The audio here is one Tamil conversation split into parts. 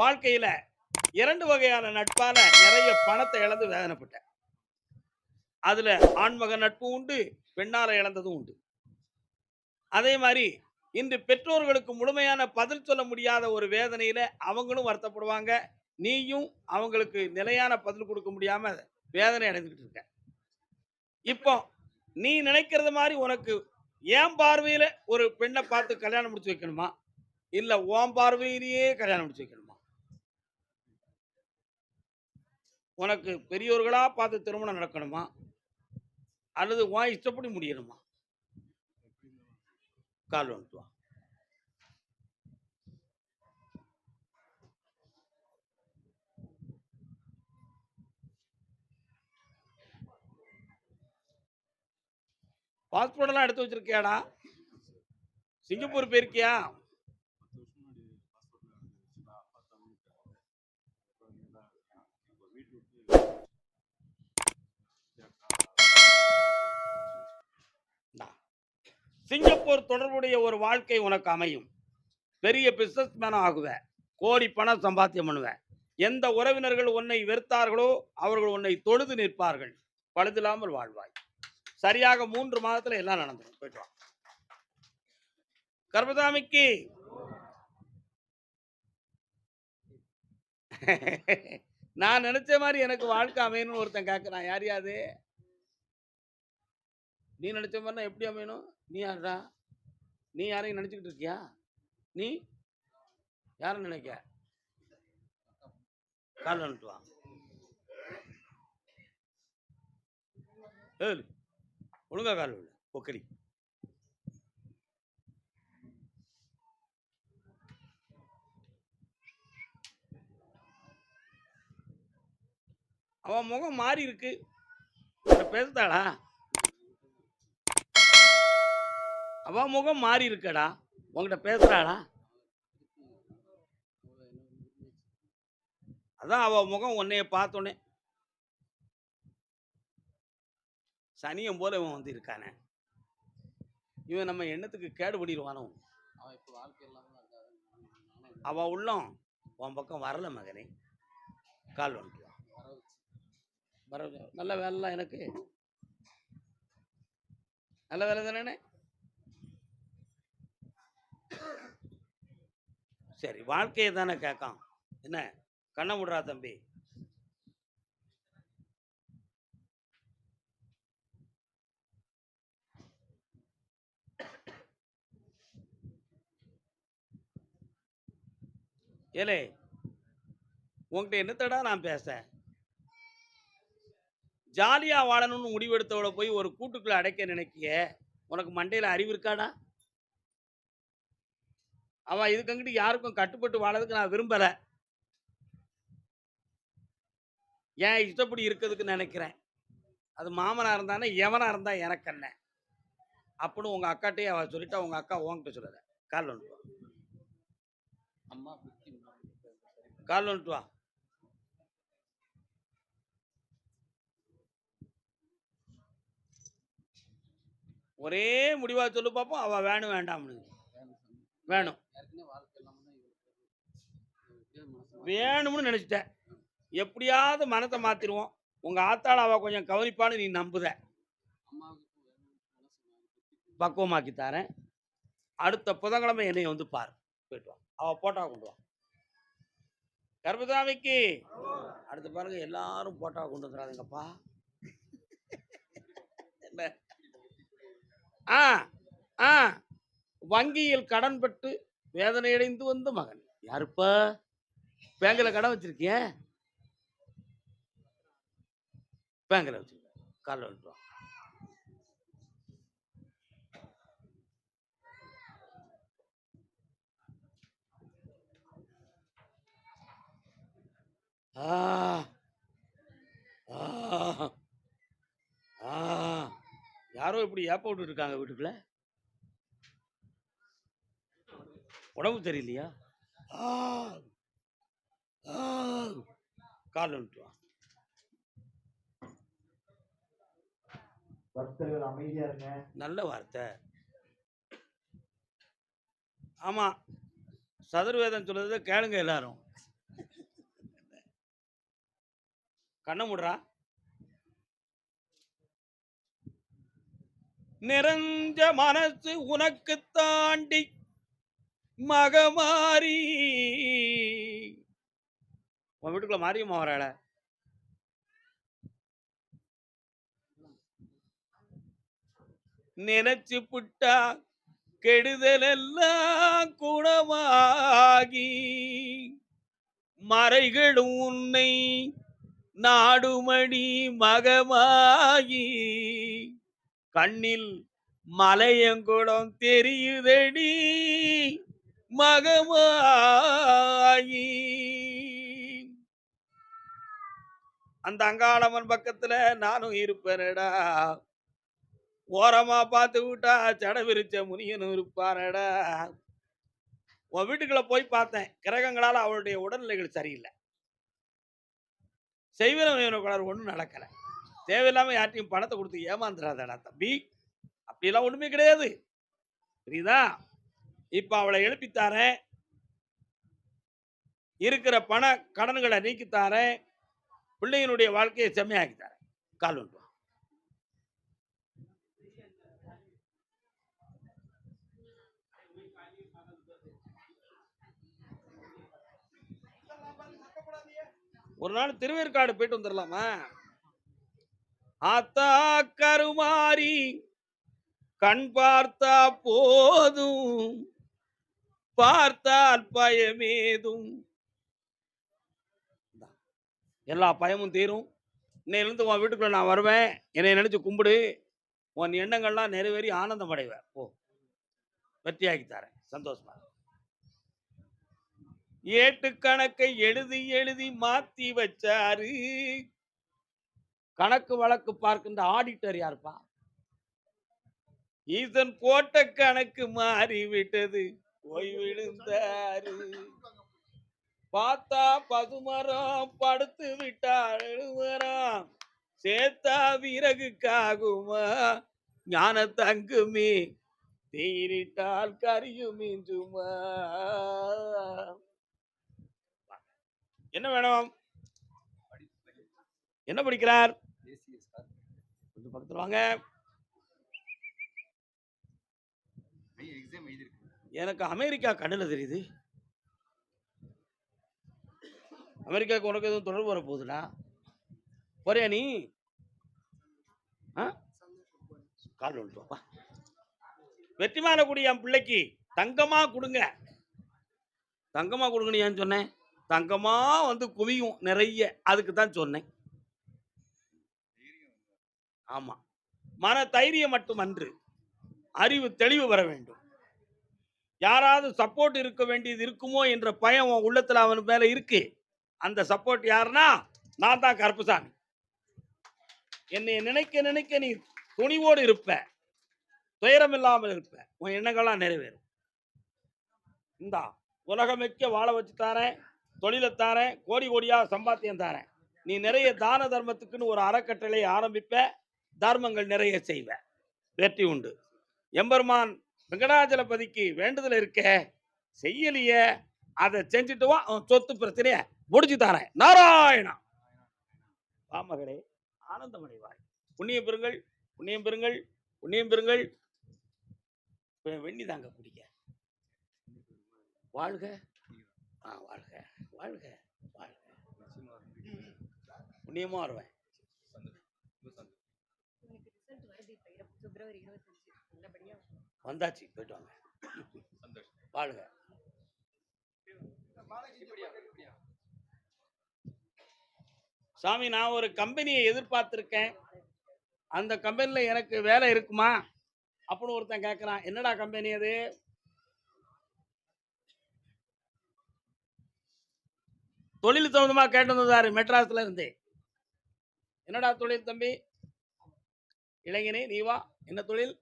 வாழ்க்கையில இரண்டு வகையான நட்பால நிறைய பணத்தை இழந்து வேதனைப்பட்டேன். அதுல ஆண்மக நட்பு உண்டு பெண்ணால இழந்ததும் உண்டு. அதே மாதிரி இன்று பெற்றோர்களுக்கு முழுமையான பதில் சொல்ல முடியாத ஒரு வேதனையில அவங்களும் வருத்தப்படுவாங்க. நீயும் அவங்களுக்கு நிலையான பதில் கொடுக்க முடியாம வேதனை அடைந்துகிட்டு இருக்க. இப்போ நீ நினைக்கிறது மாதிரி உனக்கு என் பார்வையில ஒரு பெண்ணை பார்த்து கல்யாணம் முடிச்சு வைக்கணுமா? இல்ல ஓம் பார்வையிலேயே கல்யாணம் முடிச்சு வைக்கணுமா? உனக்கு பெரியோர்களாக பார்த்து திருமணம் நடக்கணுமா? அல்லது உன் இஷ்டப்படி முடியணுமா? கால் வந்துட்டு வா. பாஸ்போர்ட் எல்லாம் எடுத்து வச்சிருக்கியாடா? சிங்கப்பூர் போயிருக்கியா இந்தா. சிங்கப்பூர் தொடர்புடைய ஒரு வாழ்க்கை உனக்கு அமையும். பெரிய பிசினஸ் மேனும் ஆகுவேன். கோடி பணம் சம்பாத்தியம் பண்ணுவேன். எந்த உறவினர்கள் உன்னை வெறுத்தார்களோ அவர்கள் உன்னை தொழுது நிற்பார்கள். பழுதில்லாமல் வாழ்வாய். சரியாக மூன்று மாதத்துல எல்லாம் நடந்துடும் போயிட்டு கர்பதாமிக்கு கர்மதாமிக்கு நான் நினைச்ச மாதிரி எனக்கு வாழ்க்கை அமையணும்னு ஒருத்தன் கேட்கறான் யார் யாது? நீ நினைச்ச மாதிரினா எப்படி அமையணும்? நீ யாரா நீ யாரையும் நினச்சிக்கிட்டு இருக்கியா? நீ? யாரை நினைக்க? கால் வந்துட்டு வா. ஒழுங்கா கால் விட. பொக்கடி அவன் முகம் மாறி இருக்கு. பேசுதாளா அவ முகம் மாறி இருக்கடா உன்கிட்ட பேசுறாளா? அதான் அவ முகம் உன்னைய பார்த்தோன்னே சனியம் போல இவன் வந்து இருக்கானே இவன் நம்ம எண்ணத்துக்கு கேடு பண்ணிடுவானோ அவன் உள்ளம் உன் பக்கம் வரல மகனே. கால் வந்துட்டு வா. வர வச்சு வர நல்ல வேலைலாம் எனக்கு. நல்ல வேலை தானே? சரி வாழ்க்கையை தானே கேட்கான் என்ன? கண்ணை விடுறா தம்பி. ஏலே உன்கிட்ட என்னத்தடா நான் பேச ஜாலியா வாழணும்னு முடிவெடுத்தவளை போய் ஒரு கூட்டுக்குள்ள அடைக்க நினைக்கிய? உனக்கு மண்டையில அறிவு இருக்காடா? அவன் இதுக்கங்கிட்டு யாருக்கும் கட்டுப்பட்டு வாழறதுக்கு நான் விரும்பல. ஏன் இஷ்டப்படி இருக்கிறதுக்கு நினைக்கிறேன். அது மாமனா இருந்தானே எவனா இருந்தா எனக்கு என்ன? அப்படின்னு உங்க அக்காட்டையே அவ சொல்லிட்டா உங்க அக்கா உன்கிட்ட சொல்லல கால் வா. அம்மா கால் வந்துட்டு வா. ஒரே முடிவா சொல்லு பார்ப்போம் அவ வேணும் வேண்டாம்னு. வேணும் சாமி. வேணும் ஏற்கனவே வாழ்க்கை இல்லாமல் தான் இருக்கு எப்படியாவது மனசு மாத்தி- வேணும்னு நினச்சிட்டேன் எப்படியாவது மனத்தை மாத்திருவோம். உங்க ஆத்தாள் அவ கொஞ்சம் கவனிப்பான்னு நீ நம்புத பக்குவமாக்கி தரேன். அடுத்த புதன்கிழமை என்னை வந்து பாரு. போயிட்டு வா. அவ போட்டா கொண்டு வா. கர்மசாமிக்கு அடுத்து பாருங்க எல்லாரும் போட்டா கொண்டு வந்துடாதுங்கப்பா என்ன? ஆ ஆ. வங்கியில் கடன் பட்டு வேதனையடைந்து வந்த மகன். யாருப்பா? பேங்கில் கடன் வச்சிருக்கிய? பேங்கில் வச்சிருக்க. காலைல வந்துட்டு ஆ. யாரோ இப்படி ஏப்ப விட்டுட்டு இருக்காங்க வீட்டுக்குள்ள? உடம்பு தெரியலையா ஆ. கால் விட்டுருவான் நல்ல வார்த்தை. ஆமா சதுர்வேதம் சொல்றது கேளுங்க எல்லாரும். கண்ண முடுறா. நிறைஞ்ச மனசு உனக்கு தாண்டி மகமாரி உன் வீட்டுக்குள்ள மாரியம்மா வராள? நினைச்சு புட்டா கெடுதல் எல்லாம் குணமாகி மறைகளும் உன்னை நாடுமணி மகமாகி கண்ணில் மலையங்குடம் தெரியுதடி மகமாயி அந்த அங்காளம்மன் பக்கத்துல நானும் இருப்பேனடா. ஓரமா பார்த்து விட்டா ஜட விரிச்ச முனியனும் இருப்பானடா. உன் வீட்டுக்குள்ள போய் பார்த்தேன். கிரகங்களால அவளுடைய உடல்நிலைகள் சரியில்லை. செய்வன குளர் ஒன்றும் நடக்கல. தேவையில்லாம யார்ட்டையும் பணத்தை கொடுத்து ஏமாந்துடாதடா தம்பி. அப்படியெல்லாம் ஒண்ணுமே கிடையாது. புரியுதா? இப்ப அவளை எழுப்பித்தாரேன் இருக்கிற பண கடன்களை நீக்கித்தாரேன் பிள்ளையினுடைய வாழ்க்கையை செம்மையாக்கித்தாரேன் கால் ஒன்று ஒரு நாள் திருவேற்காடு போயிட்டு வந்துடலாமா ஆத்தா கருமாரி கண் பார்த்தா போதும் பார்த்தால் பயமேதும். எல்லா பயமும் தீரும். இன்னையிலிருந்து உன் வீட்டுக்குள்ள நான் வருவேன். என்னை நினைச்சு கும்பிடு. உன் எண்ணங்கள்லாம் நிறைவேறி ஆனந்தம் அடைவேன் ஓ வெற்றியாக்கி தரேன். சந்தோஷமா. ஏட்டு கணக்கை எழுதி எழுதி மாத்தி வச்சாரு. கணக்கு வழக்கு பார்க்கின்ற ஆடிட்டர் யாருப்பா? ஈசன் போட்ட கணக்கு மாறி விட்டது ஓய்விழுந்தாரு பார்த்தா பசுமரம் படுத்து விட்டாள் எழுமரம். சேத்தா விறகுக்காகுமா ஞான தங்குமே. தேரிட்டால் கரியும் இன்றுமா என்ன வேணும்? என்ன படிக்கிறார்? கொஞ்சம் பக்கத்துல வாங்க. எனக்கு அமெரிக்கா கண்ணுல தெரியுது. அமெரிக்காவுக்கு உனக்கு எதுவும் தொடர்பு வர போறியா நீ? ஆ? கால் வந்துட்டு வெற்றிமான குடி என் பிள்ளைக்கு தங்கமா கொடுங்க. தங்கமா கொடுங்கன்னு ஏன் சொன்னேன்? தங்கமா வந்து குவியும் நிறைய. அதுக்கு தான் சொன்னேன். ஆமா. மன தைரியம் மட்டுமன்று. அறிவு தெளிவு வர வேண்டும். யாராவது சப்போர்ட் இருக்க வேண்டியது இருக்குமோ என்ற பயம் உன் உள்ளத்துல அவன் மேல இருக்கு. அந்த சப்போர்ட் யாருன்னா நான் தான் கருப்புசாமி. என்னை நினைக்க நினைக்க நீ துணிவோடு இருப்ப. துயரம் இல்லாமல் இருப்ப. உன் எண்ணங்கள்லாம் நிறைவேறும். இந்தா உலகமிக்க வாழ வச்சு தாரேன் தொழிலை தாரேன் கோடி கோடியாக சம்பாத்தியம் தாரேன். நீ நிறைய தான தர்மத்துக்குன்னு ஒரு அறக்கட்டளை ஆரம்பிப்ப. தர்மங்கள் நிறைய செய்வ. வெற்றி உண்டு. எம்பெருமான் வெங்கடாஜலபதிக்கு வேண்டுதல் இருக்க. செய்யலையே. அதை செஞ்சுட்டு வா. அவன் சொத்து பிரச்சனையே? முடிச்சு தரேன். நாராயணா. வா மகளே ஆனந்தமடைவாய் புண்ணியம் பெறுங்கள் புண்ணியம் பெறுங்கள் புண்ணியம் பெறுங்கள். வெண்ணி தாங்க குடிக்க. வாழ்க. ஆ வாழ்க வாழ்க வாழ்க. புண்ணியமா வருவேன். வந்தாச்சு போயிட்டு வாங்க. வாழ்க. சாமி நான் ஒரு கம்பெனியை எதிர்பார்த்துருக்கேன். அந்த கம்பெனியில் எனக்கு வேலை இருக்குமா? அப்படின்னு ஒருத்தன் கேட்குறான் என்னடா கம்பெனி அது? தொழில் சம்மந்தமாக கேட்டு வந்தாரு மெட்ராஸில் இருந்து. என்னடா தொழில் தம்பி? இளைஞனே நீ வா. என்ன தொழில்?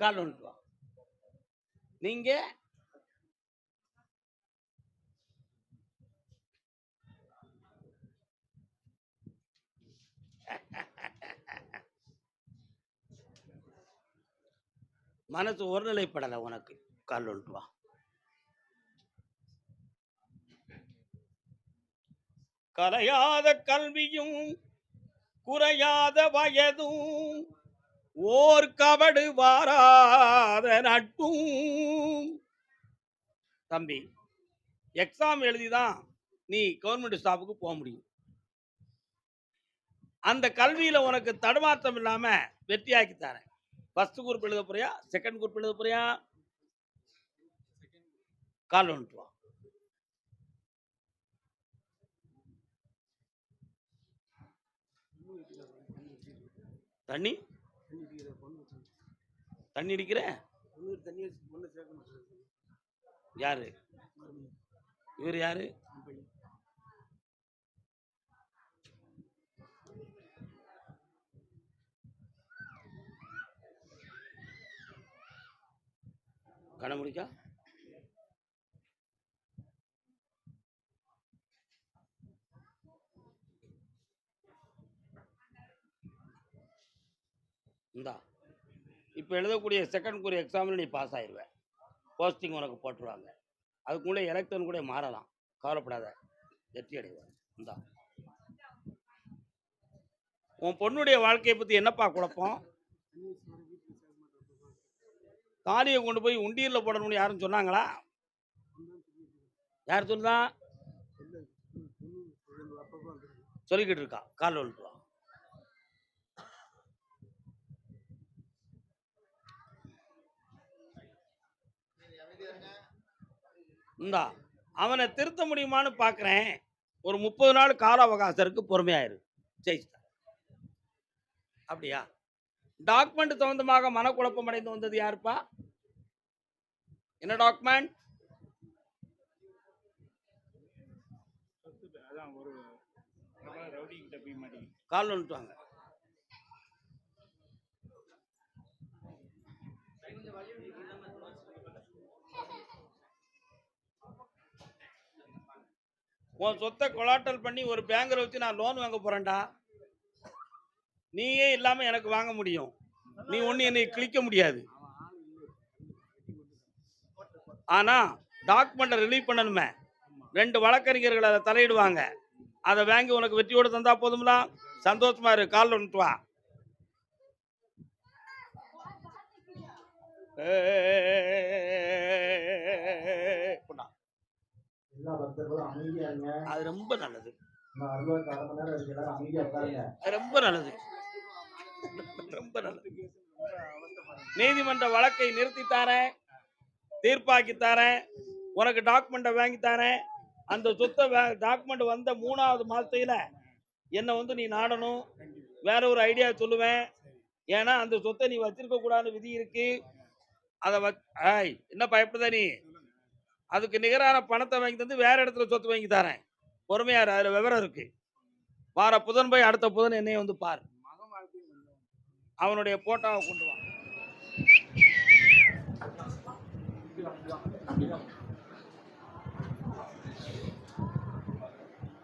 கால் ஒன்று வா. நீங்கள் மனசு ஒருநிலைப்படலை உனக்கு. கால் ஒன்று வா. கலையாத கல்வியும் குறையாத வயதும் ஓர் கபடு வாராத நட்பும். தம்பி எக்ஸாம் எழுதிதான் நீ கவர்மெண்ட் ஸ்டாஃபுக்கு போக முடியும். அந்த கல்வியில உனக்கு தடுமாற்றம் இல்லாம வெற்றியாக்கி தரேன். ஃபர்ஸ்ட் குரூப் எழுத போறியா? செகண்ட் குரூப் எழுத போறியா? கால் வந்துட்டு வா தண்ணி தண்ணி அடிக்கிற யாரு? இவர் யாரு? கணமுடிக்கா இந்தா இப்போ எழுதக்கூடிய செகண்ட் குரிய எக்ஸாமில் நீ பாஸ் ஆயிடுவேன் போஸ்டிங் உனக்கு போட்டுருவாங்க. அதுக்குள்ளே எலெக்ஷன் கூட மாறலாம். கவலைப்படாத. வெற்றி அடைவார். இந்தா. உன் பொண்ணுடைய வாழ்க்கையை பற்றி என்னப்பா குழப்பம்? தாலியை கொண்டு போய் உண்டியலில் போடணும்னு யாரும் சொன்னாங்களா? யார் சொன்னா சொல்லிக்கிட்டு இருக்கா. கால் வந்துட்டு இந்தா அவனை திருத்த முடியுமான்னு பார்க்குறேன் ஒரு முப்பது நாள் கால அவகாசம் இருக்கு பொறுமையாயிரு. ஜெயிச்சிட்டா அப்படியா? டாக்குமெண்ட் சம்பந்தமாக மனக்குழப்பம் அடைந்து வந்தது யாருப்பா? என்ன டாக்குமெண்ட்? கால் வந்துட்டு வாங்க உன் சொத்தை கொலாட்டல் பண்ணி ஒரு பேங்கரை வச்சு நான் லோன் வாங்க போறேன்டா. நீயே இல்லாம எனக்கு வாங்க முடியும். நீ ஒன்னு என்னை கிழிக்க முடியாது. ஆனா டாக்குமெண்ட்டை ரிலீவ் பண்ணணுமே ரெண்டு வழக்கறிஞர்கள் அதை தலையிடுவாங்க அதை வாங்கி உனக்கு வெற்றியோடு தந்தா போதும்லாம் சந்தோஷமா இரு காலில் ஒன்று வா அது ரொம்ப நல்லது ரொம்ப நல்லது ரொம்ப நல்லது நீதிமன்ற வழக்கை நிறுத்தித்தாரேன் தீர்ப்பாக்கி தரேன். உனக்கு டாக்குமெண்ட்டை வாங்கி தரேன். அந்த சொத்தை டாக்குமெண்ட் வந்த மூணாவது மாதத்தில் என்னை வந்து நீ நாடணும். வேற ஒரு ஐடியா சொல்லுவேன். ஏன்னா அந்த சொத்தை நீ வச்சிருக்க கூடாதுன்னு விதி இருக்கு. அதை வ ஆய் என்ன பயப்படுத நீ? அதுக்கு நிகரான பணத்தை வாங்கி தந்து வேற இடத்துல சொத்து வாங்கி தரேன். பொறுமையார் அதில் விவரம் இருக்கு. வார புதன் போய் அடுத்த புதன் என்னைய வந்து பார். அவனுடைய போட்டோவை கொண்டு வா.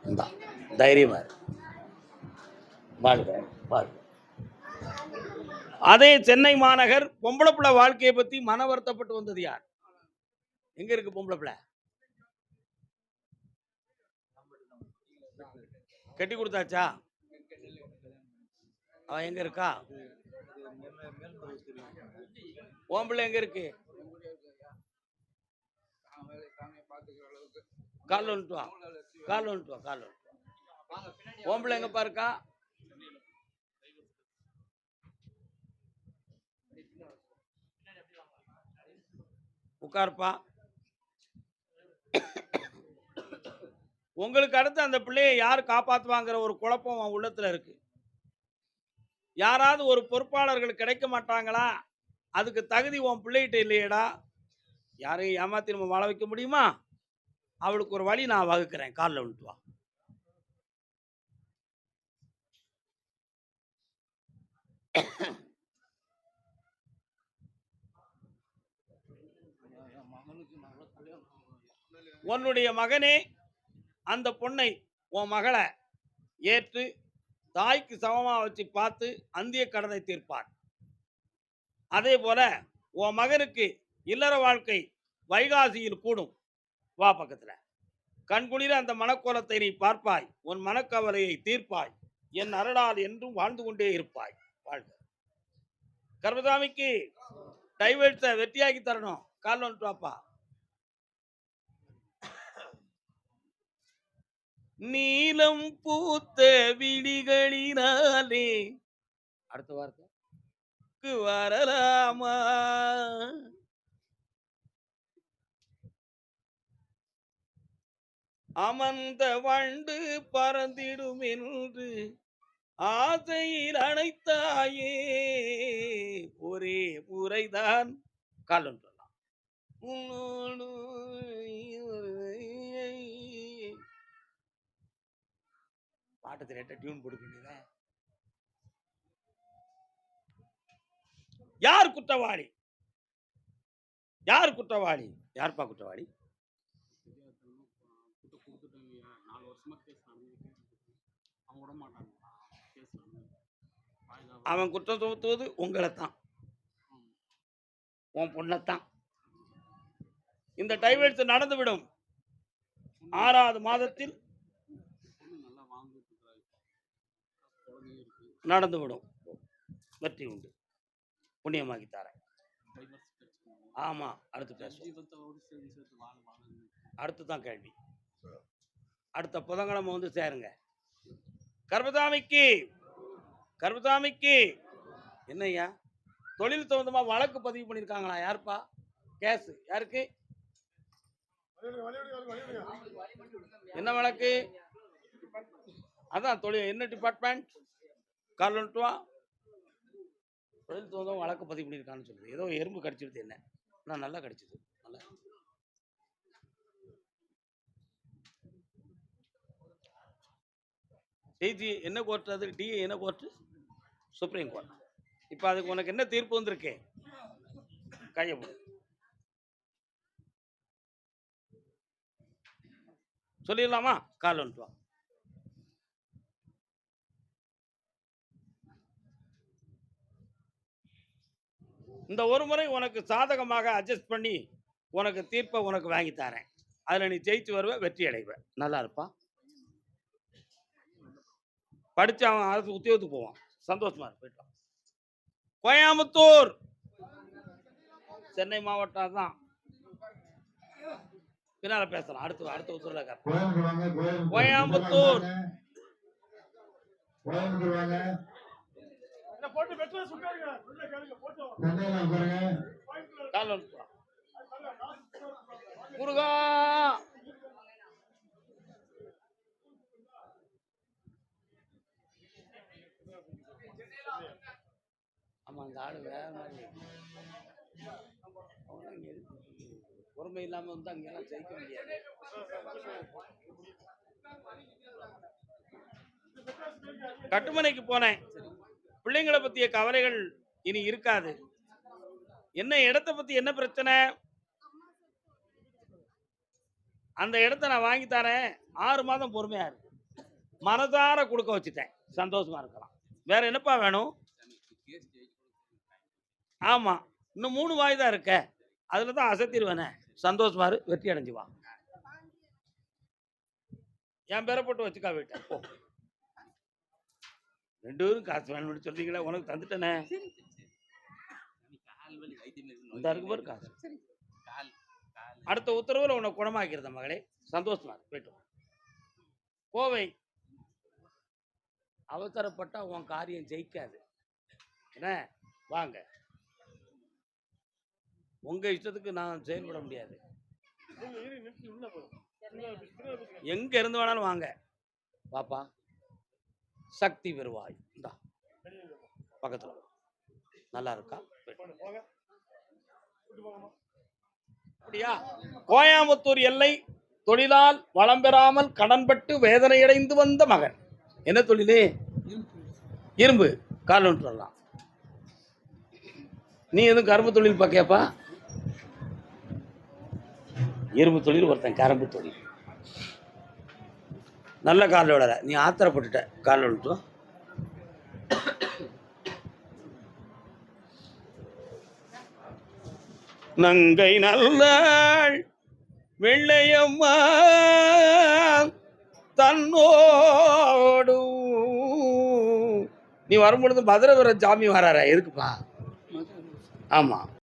இந்தா, தைரியமா இரு. பாருங்க அதே சென்னை மாநகர் பொம்பளை பிள்ளை வாழ்க்கையை பத்தி மன வருத்தப்பட்டு வந்தது யார்? எங்க இருக்கு பொம்பளை பிள்ளை கட்டி கொடுத்தாச்சா? அவன் எங்க இருக்கா? உன் எங்க இருக்கு? கால் வந்துட்டு வா. கால் வந்துட்டு வா கால் வந்துட்டு வா. உன் பிள்ளை எங்கப்பா இருக்கா? உட்காருப்பா. உங்களுக்கு அடுத்து அந்த பிள்ளையை யார் காப்பாத்துவாங்கிற ஒரு குழப்பம் அவன் உள்ளத்துல இருக்கு. யாராவது ஒரு பொறுப்பாளர்கள் கிடைக்க மாட்டாங்களா? அதுக்கு தகுதி உன் பிள்ளைகிட்ட இல்லையேடா. யாரையும் ஏமாத்தி நம்ம வாழ வைக்க முடியுமா? அவளுக்கு ஒரு வழி நான் வகுக்கிறேன். காலில் விட்டு வா. உன்னுடைய மகனே அந்த பொண்ணை உன் மகளை ஏற்று தாய்க்கு சமமா வச்சு பார்த்து அந்திய கடனை தீர்ப்பார் அதே போல உன் மகனுக்கு இல்லற வாழ்க்கை வைகாசியில் கூடும். வா பக்கத்துல. கண்குளிர அந்த மனக்கோலத்தை நீ பார்ப்பாய். உன் மனக்கவலையை தீர்ப்பாய். என் அருளால் என்றும் வாழ்ந்து கொண்டே இருப்பாய். வாழ்க. கர்மசாமிக்கு டைவர்ட்ஸை வெற்றியாக்கி தரணும். கால் வந்துட்டு வாப்பா. நீலம் பூத்த விழிகளினாலே அடுத்த வார்த்தை? வரலாமா? அமர்ந்த வண்டு பறந்திடும் என்று ஆசையில் அணைத்தாயே. ஒரே முறைதான் கால் ஒன்றலாம் உன்னோடு பாட்டு திரட்ட டியூன் கொடுக்க யார் குற்றவாளி? யார் குற்றவாளி? யார்ப்பா குற்றவாளி? அவன் குற்றம் சுமத்துவது உங்களை தான் உன் பொண்ணைத்தான். இந்த டைவர்ஸ் நடந்துவிடும். ஆறாவது மாதத்தில் நடந்துவிடும். வெற்றி உண்டு. புண்ணியமாக்கி தரேன். டைவர்ஸ் பிரச்சனை. ஆமா அடுத்து பேசுவோம். அடுத்து தான் கேள்வி. அடுத்த புதன்கிழமை வந்து சேருங்க. கர்பதாமிக்கு கர்பதாமிக்கு என்னய்யா? தொழில் சம்பந்தமா வழக்கு பதிவு பண்ணியிருக்காங்களா யாருப்பா? கேஸ் யாருக்கு? என்ன வழக்கு? அதான் தொழில் என்ன டிபார்ட்மெண்ட் கால் தொழில் சம்பந்தமா வழக்கு பதிவு பண்ணியிருக்கான்னு சொல்லுது. ஏதோ எறும்பு கடிச்சிருது என்ன? நான் நல்லா கடிச்சிது. நல்லா. டிஜி என்ன கோர்ட் அது? டிஏ என்ன கோர்ட்டு சுப்ரீம் கோர்ட் இப்போ அதுக்கு உனக்கு என்ன தீர்ப்பு வந்திருக்கு? கையை சொல்லிடலாமா? கால் வந்துட்டு வா. இந்த ஒரு முறை உனக்கு சாதகமாக அட்ஜஸ்ட் பண்ணி உனக்கு தீர்ப்பை உனக்கு வாங்கி தரேன். அதில் நீ ஜெயிச்சு வருவ வெற்றி அடைவ. நல்லா இருப்பா. படிச்சு அவன் அரசு உத்தியோகத்துக்கு போவான். சந்தோஷமா போயிட்டான் கோயம்புத்தூர்! சென்னை மாவட்டம் தான் பின்னால பேசலாம். அடுத்து அடுத்த உத்தரவுல. கோயம்புத்தூர் வாங்க கோயம்புத்தூர் கோயம்புத்தூர். கோயம்புத்தூர் வாங்க சென்னையில பாருங்க கால் வந்துட்டு வா. முருகா ஆமாம் அந்த ஆளு வேற மாதிரி அவங்களாம் இங்கே பொறுமை இல்லாமல் வந்து அங்கெல்லாம் ஜெயிக்க முடியாது. கட்டுமனைக்கு போனேன். பிள்ளைங்களை பற்றிய கவலைகள் இனி இருக்காது. என்ன இடத்த பற்றி என்ன பிரச்சனை? அந்த இடத்த நான் வாங்கி தரேன். ஆறு மாதம் பொறுமையாக இருக்கு. மனதார கொடுக்க வச்சுட்டேன். சந்தோஷமாக இருக்கலாம். வேற என்னப்பா வேணும்? ஆமாம் இன்னும் மூணு வாய் தான் இருக்க. அதில் தான் அசத்திடுவேனே சந்தோஷமாரு வெற்றி அடைஞ்சு வா. என் பேரை போட்டு வச்சுக்கா வீட்டை. போ. ரெண்டு பேரும் காசு வேணும்னு சொல்றீங்களே உனக்கு தந்துட்டேனே. இருக்கு காசு. கால் அடுத்த உத்தரவில் உன்னை குணமாக்கிறத மகளே. சந்தோஷமா போயிட்டு கோவை. அவசரப்பட்டா உன் காரியம் ஜெயிக்காது. என்ன? வாங்க. உங்க இஷ்டத்துக்கு நான் செயல்பட முடியாது. எங்க இருந்து வேணாலும் வாங்க. பாப்பா சக்தி பெறுவாய். இந்தா. பக்கத்துல. நல்லா இருக்கா? அப்படியா? கோயம்புத்தூர் எல்லை தொழிலால் வளம் பெறாமல் கடன்பட்டு வேதனையடைந்து வந்த மகன். என்ன தொழிலு? இரும்பு. கால் ஒன்று வரலாம். நீ எதுவும் கரும்பு தொழில் பார்க்கியாப்பா? இரும்பு தொழில் ஒருத்தன் கரும்பு தொழில். நல்ல காலில் விடல. நீ ஆத்திரப்பட்டுட்ட. காலில் விட்டு நங்கை நல்லாள் வெள்ளையம்மா தன்னோடு. நீ வரும்பொழுது மதுரை வர சாமி வராரா? எதுக்குப்பா மதுரை ஆமா.